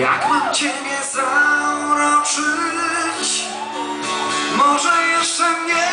Jak mam Ciebie zauroczyć Może jeszcze mnie